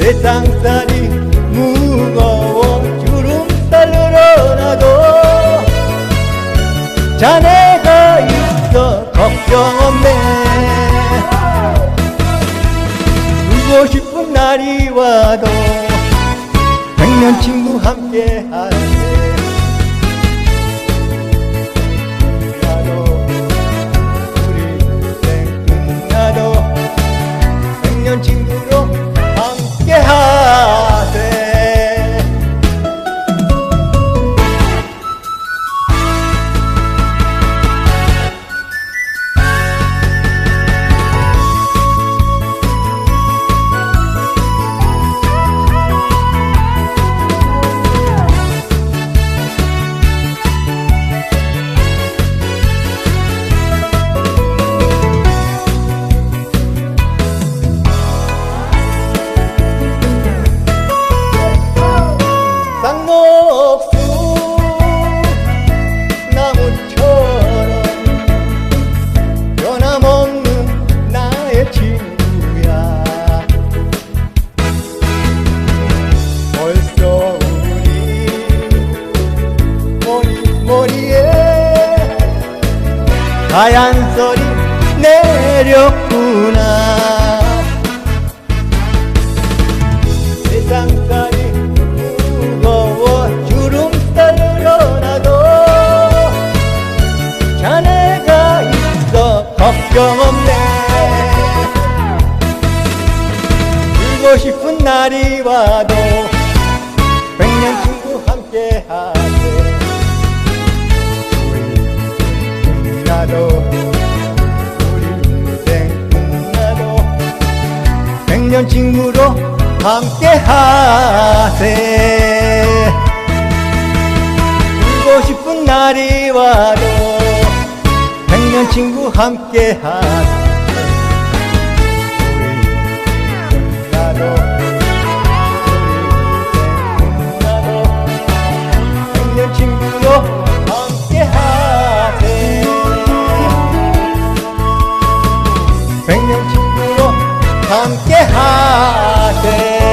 세상 살이 무거워 주름살로 나도 자네가 있어 걱정 없네. 울고 싶은 날이 와도 백년 친구 함께 하는 벌써 우리 머리 머리에 하얀 썰이 내렸구나. 세상살이 무거워 주름살로 나도 자네가 있어 걱정 없네. 울고 싶은 날이 와도 함께 하세 우리 끝나도 우리 인생 끝나도 백년 친구로 함께 하세. 울고 싶은 날이 와도 백년 친구 함께 하세 하세